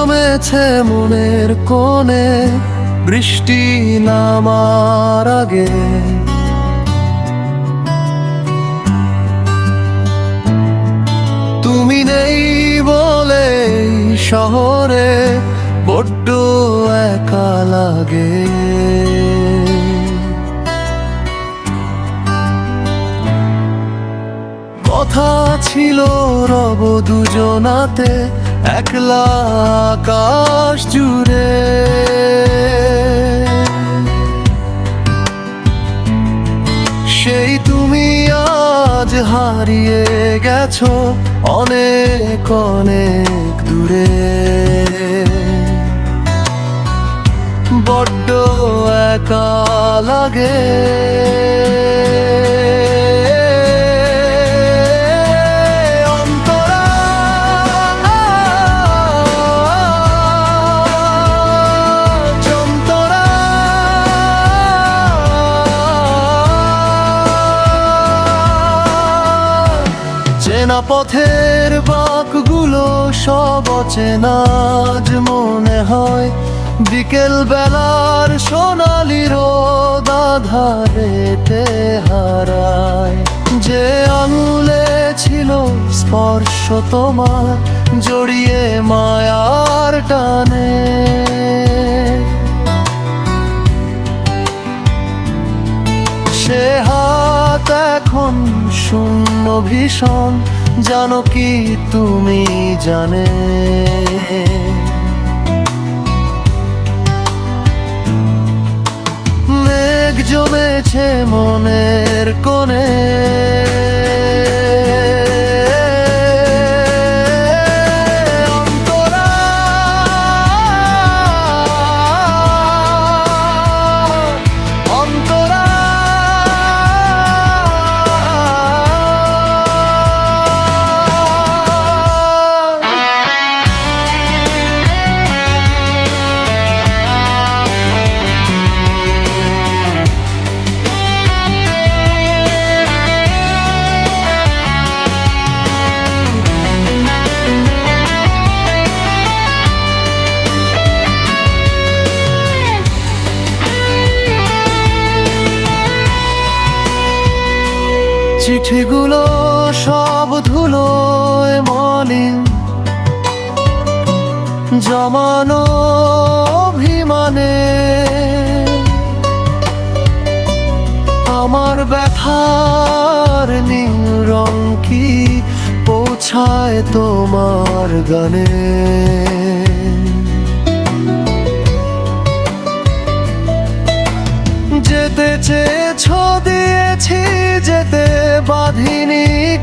জমেছে মনের কোণে, বৃষ্টি নামার আগে। তুমি নেই বলে শহরে, বড্ড একা লাগে। কথা ছিল রব দুজনাতে একলা আকাশ জুড়ে। সেই তুমি আজ হারিয়ে গেছো অনেক অনেক দূরে। বড্ড একা লাগে চেনা পথের বাকগুলো সব অচেনা আজ মনে হয় বিকেল বেলার সোনালি রোদ হারায়। যে আঙুলে ছিল স্পর্শ তোমার, জড়িয়ে মায়ার টানে। সে হাত এখন শূন্য ভীষণ জানো কি তুমি জানে। মেঘ জমেছে মনের কোণে। চিঠিগুলো সব ধুলোয় মলিন। জমানো অভিমানে আমার ব্যথার নীল রং কি পৌঁছায় তোমার গানে?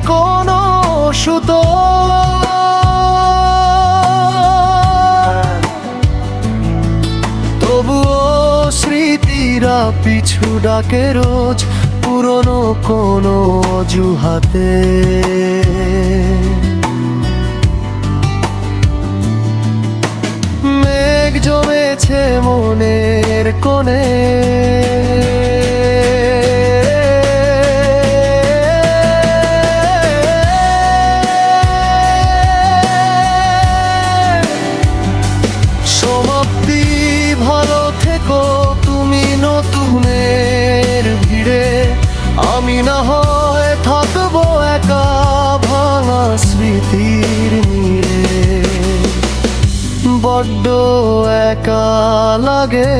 কোনো সুতো। তবুও স্মৃতিরা পিছু ডাকে রোজ পুরনো কোনো অজুহাতে। মেঘ জমেছে মনের কোণে। থেকো তুমি নতুনের ভিড়ে। আমি না হয় থাকব একা ভাঙা স্মৃতির নিয়ে বড্ড একা লাগে।